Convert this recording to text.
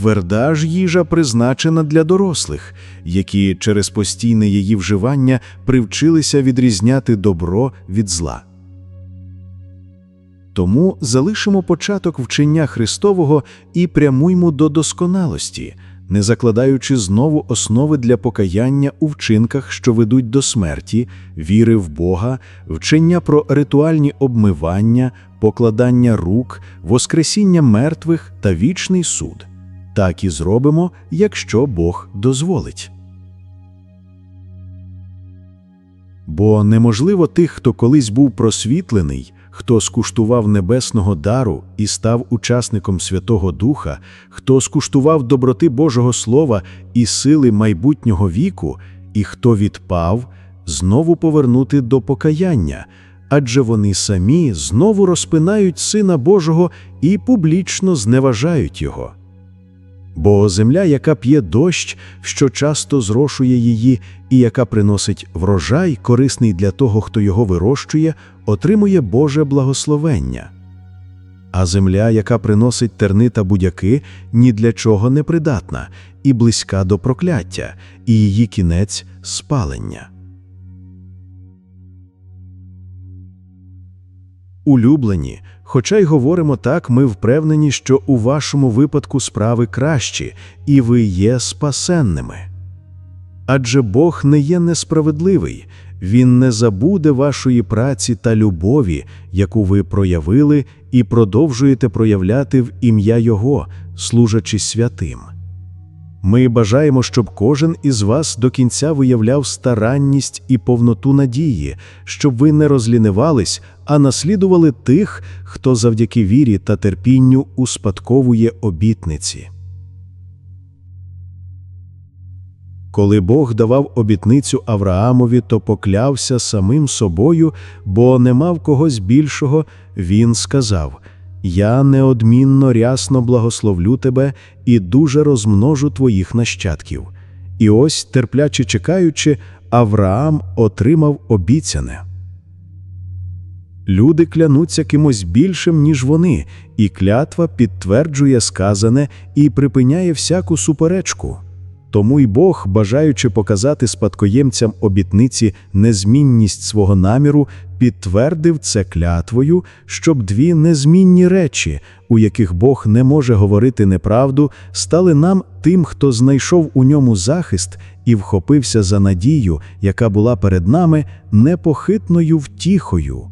Тверда ж їжа призначена для дорослих, які через постійне її вживання привчилися відрізняти добро від зла. Тому залишимо початок вчення Христового і прямуймо до досконалості, не закладаючи знову основи для покаяння у вчинках, що ведуть до смерті, віри в Бога, вчення про ритуальні обмивання, покладання рук, воскресіння мертвих та вічний суд. Так і зробимо, якщо Бог дозволить. Бо неможливо тих, хто колись був просвітлений, хто скуштував небесного дару і став учасником Святого Духа, хто скуштував доброти Божого Слова і сили майбутнього віку, і хто відпав, знову повернути до покаяння, адже вони самі знову розпинають Сина Божого і публічно зневажають Його. Бо земля, яка п'є дощ, що часто зрошує її, і яка приносить врожай, корисний для того, хто його вирощує, отримує Боже благословення. А земля, яка приносить терни та будяки, ні для чого не придатна, і близька до прокляття, і її кінець спалення. Улюблені, хоча й говоримо так, ми впевнені, що у вашому випадку справи кращі, і ви є спасенними. Адже Бог не є несправедливий, Він не забуде вашої праці та любові, яку ви проявили і продовжуєте проявляти в ім'я Його, служачи святим. Ми бажаємо, щоб кожен із вас до кінця виявляв старанність і повноту надії, щоб ви не розлінивались, а наслідували тих, хто завдяки вірі та терпінню успадковує обітниці. Коли Бог давав обітницю Авраамові, то поклявся самим собою, бо не мав когось більшого, він сказав – я неодмінно рясно благословлю тебе і дуже розмножу твоїх нащадків. І ось, терпляче чекаючи, Авраам отримав обіцяне. Люди клянуться кимось більшим, ніж вони, і клятва підтверджує сказане і припиняє всяку суперечку. Тому й Бог, бажаючи показати спадкоємцям обітниці незмінність свого наміру, підтвердив це клятвою, щоб дві незмінні речі, у яких Бог не може говорити неправду, стали нам тим, хто знайшов у ньому захист і вхопився за надію, яка була перед нами непохитною втіхою.